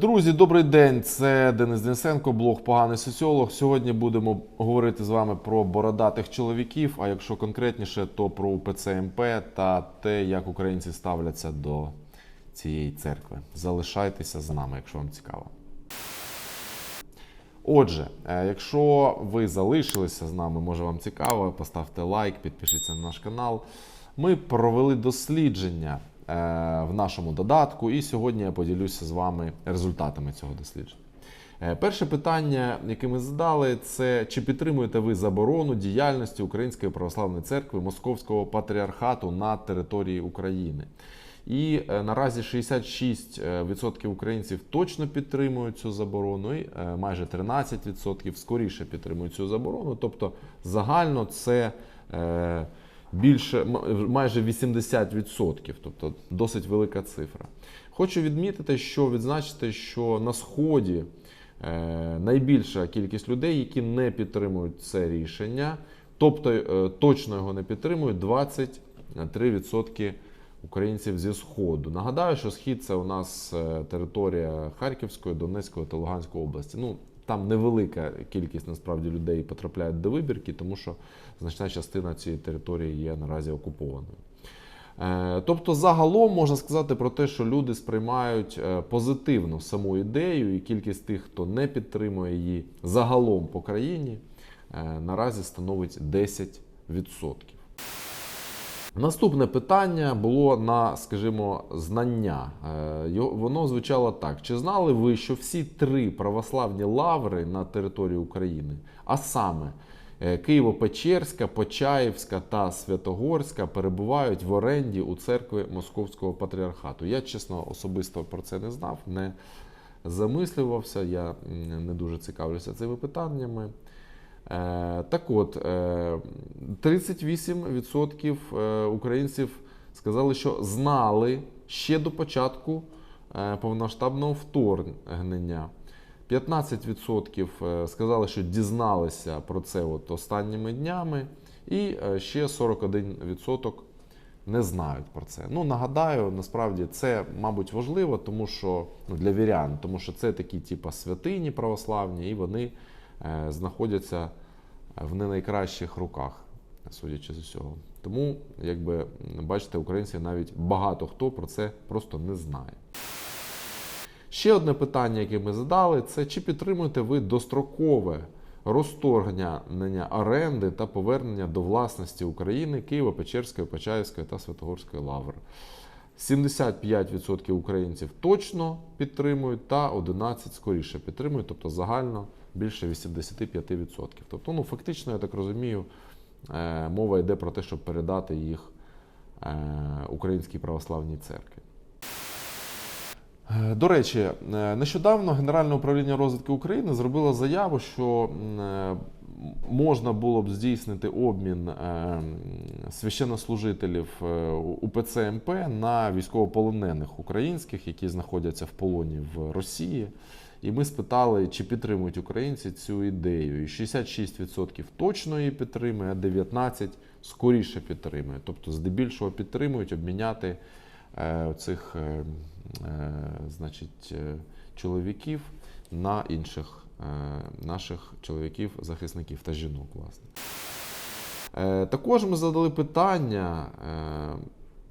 Друзі, добрий день. Це Денис Денисенко, блог Поганий соціолог. Сьогодні будемо говорити з вами про бородатих чоловіків. А якщо конкретніше, то про УПЦ МП та те, як українці ставляться до цієї церкви. Залишайтеся з нами, якщо вам цікаво. Отже, е, якщо ви залишилися з нами, може вам цікаво, поставте лайк, підпишіться на наш канал. Ми провели дослідження в нашому додатку, і сьогодні я поділюся з вами результатами цього дослідження. Е, Перше питання, яке ми задали, це чи підтримуєте ви заборону діяльності Української православної церкви Московського патріархату на території України? І е, наразі 66% українців точно підтримують цю заборону, і е, майже 13% скоріше підтримують цю заборону. Тобто загально це е, більше майже 80%, тобто досить велика цифра. Хочу відмітити, що відзначити, що на сході е, найбільша кількість людей, які не підтримують це рішення, тобто е, точно його не підтримують 23% українців зі сходу. Нагадаю, що схід це у нас е, територія Харківської, Донецької та Луганської області. Ну там невелика кількість насправді людей потрапляють до вибірки, тому що значна частина цієї території є наразі окупованою. Е, Тобто, загалом можна сказати про те, що люди сприймають е, позитивно саму ідею, і кількість тих, хто не підтримує її загалом по країні, е, наразі становить 10%. Наступне питання було на, скажімо, знання. Е, Воно звучало так: чи знали ви, що всі три православні лаври на території України, а саме е, Києво-Печерська, Почаївська та Святогорська, перебувають в оренді у церкви Московського патріархату? Я чесно особисто про це не знав, не замислювався. Я не дуже цікавлюся цими питаннями. Е, Так от, е, 38% е, українців сказали, що знали ще до початку е, повномасштабного вторгнення. 15% е, сказали, що дізналися про це от останніми днями, і е, ще 41% не знають про це. Ну нагадаю, насправді це, мабуть, важливо, тому що ну, для вірян, тому що це такі, типу, святині православні, і вони е, знаходяться в не найкращих руках, судячи з усього. Тому, якби м, бачите, українці навіть багато хто про це просто не знає. Ще одне питання, яке ми задали, це чи підтримуєте ви дострокове розторгнення оренди та повернення до власності України Києво-Печерської, Почаївської та Святогорської лаври. 75% українців точно підтримують, та 11% скоріше підтримують, тобто загально більше 85%. Тобто, ну фактично, я так розумію, е, мова йде про те, щоб передати їх е, Українській православній церкві. Е, До речі, нещодавно Генеральне управління розвідки України зробило заяву, що можна було б здійснити обмін священнослужителів УПЦ МП на військовополонених українських, які знаходяться в полоні в Росії. І ми спитали, чи підтримують українці цю ідею. І 66% точно її підтримує, а 19% скоріше підтримує. Тобто, здебільшого підтримують обміняти е, цих е, е, значить, е, чоловіків на інших е, наших чоловіків-захисників та жінок, власне. Е, Також ми задали питання: е,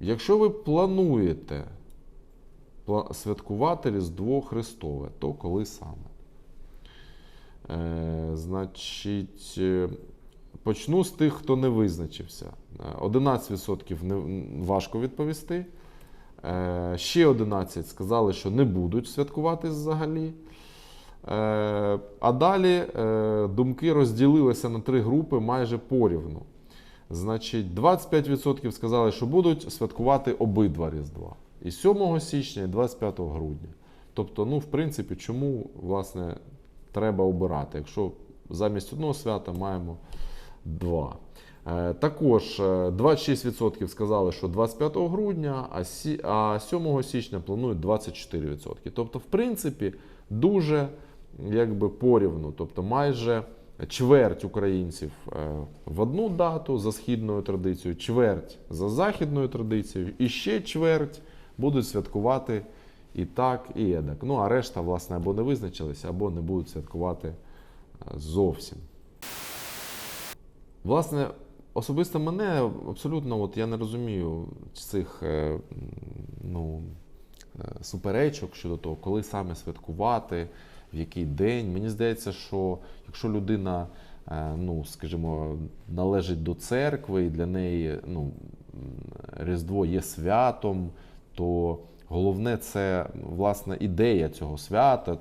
якщо ви плануєте пла- святкувати Різдво Христове, то коли саме? Е, Значить, е, почну з тих, хто не визначився. Е, 11% не, важко відповісти. Е, Ще 11 сказали, що не будуть святкувати взагалі. Е, А далі е, думки розділилися на три групи майже порівну. Значить, 25% сказали, що будуть святкувати обидва Різдва. І 7 січня, і 25 грудня. Тобто, ну, в принципі, чому власне треба обирати, якщо замість одного свята маємо два. Е, Також е, 26% сказали, що 25 грудня, а 7 січня планують 24%. Тобто, в принципі, дуже якби порівну, тобто майже чверть українців е, в одну дату за східною традицією, чверть за західною традицією, і ще чверть будуть святкувати і так, і едак. Ну а решта, власне, або не визначилися, або не будуть святкувати е, зовсім. Власне, особисто мене абсолютно, от я не розумію цих е, ну, е, суперечок щодо того, коли саме святкувати, в який день. Мені здається, що якщо людина, ну, скажімо, належить до церкви і для неї ну, Різдво є святом, то головне це власне ідея цього свята,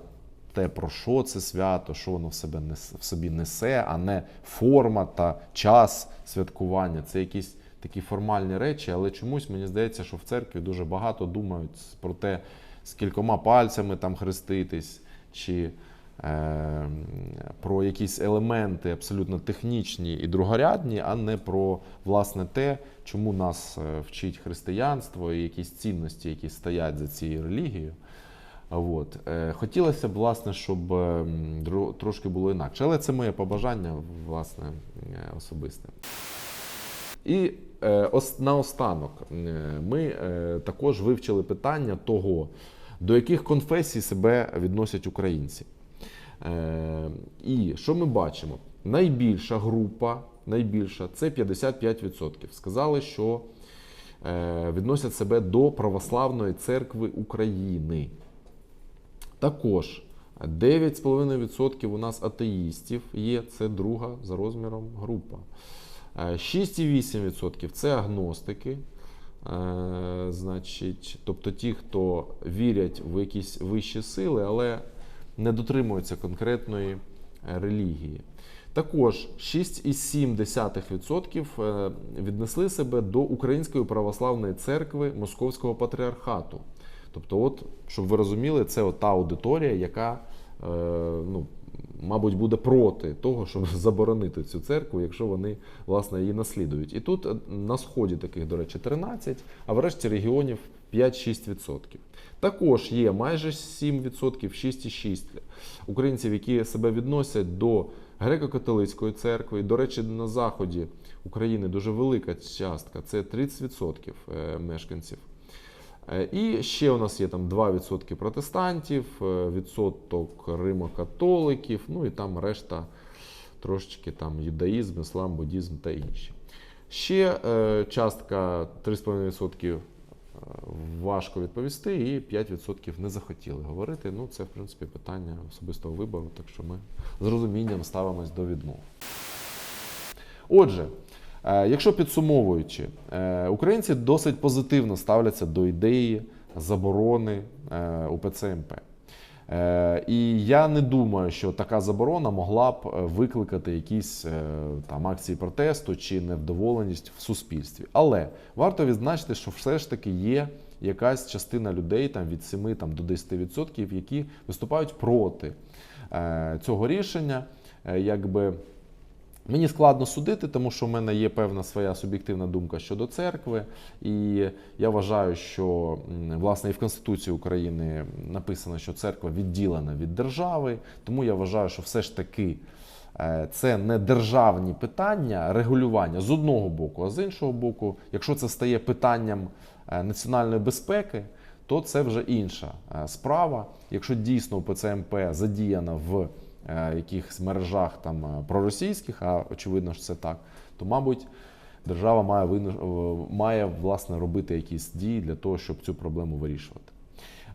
те, про що це свято, що воно в себе в собі несе, а не форма та час святкування. Це якісь такі формальні речі, але чомусь мені здається, що в церкві дуже багато думають про те, з кількома пальцями там хреститись, чи про якісь елементи абсолютно технічні і другорядні, а не про власне те, чому нас е, вчить християнство і якісь цінності, які стоять за цією релігією. От. Е, Хотілося б, власне, щоб е, м, дро- трошки було інакше. Але це моє побажання, власне, е, особисте. І ос, наостанок ми також вивчили питання того, до яких конфесій себе відносять українці. Е, і що ми бачимо? Найбільша група, найбільша це 55%. Сказали, що е, відносять себе до Православної церкви України. Також 9,5% у нас атеїстів є, це друга за розміром група. Е, 6,8% це агностики. Е, Значить, тобто ті, хто вірять в якісь вищі сили, але не дотримуються конкретної е, релігії. Також 6,7% е, віднесли себе до Української православної церкви Московського патріархату. Тобто, от, щоб ви розуміли, це от та аудиторія, яка, е, ну, мабуть, буде проти того, щоб заборонити цю церкву, якщо вони власне її наслідують. І тут на сході таких, до речі, 13, а в решті регіонів 5-6%. Також є майже 7%, 6,6% українців, які себе відносять до греко-католицької церкви. До речі, на заході України дуже велика частка це 30% е, мешканців. Е, І ще у нас є там 2% протестантів, е, відсоток римокатоликів, ну і там решта трошечки там юдаїзм, іслам, буддізм та інші. Ще частка 3,5% е, важко відповісти, і 5% не захотіли говорити. Ну, це, в принципі, питання особистого вибору, так що ми з розумінням ставимось до відмов. Отже, е, якщо підсумовуючи, е, українці досить позитивно ставляться до ідеї заборони е, УПЦ МП. Е, І я не думаю, що така заборона могла б е, викликати якісь е, там акції протесту чи невдоволеність в суспільстві. Але варто відзначити, що все ж таки є якась частина людей там від 7 там, до 10%, які виступають проти цього рішення. Якби Мені складно судити, тому що в мене є певна своя суб'єктивна думка щодо церкви, і я вважаю, що власне і в Конституції України написано, що церква відділена від держави. Тому я вважаю, що все ж таки е, це не державні питання регулювання з одного боку, а з іншого боку, якщо це стає питанням е, національної безпеки, то це вже інша е, справа. Якщо дійсно ПЦМП задіяна в якихось мережах там е, проросійських, а очевидно, що це так, то мабуть. Держава має е, має власне робити якісь дії для того, щоб цю проблему вирішувати.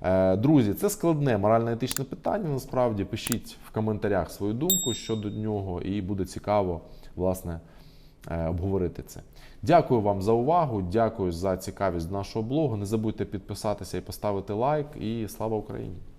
Е, Друзі, це складне морально-етичне питання. Насправді пишіть в коментарях свою думку щодо нього, і буде цікаво власне е, обговорити це. Дякую вам за увагу. Дякую за цікавість нашого блогу. Не забудьте підписатися і поставити лайк. І слава Україні!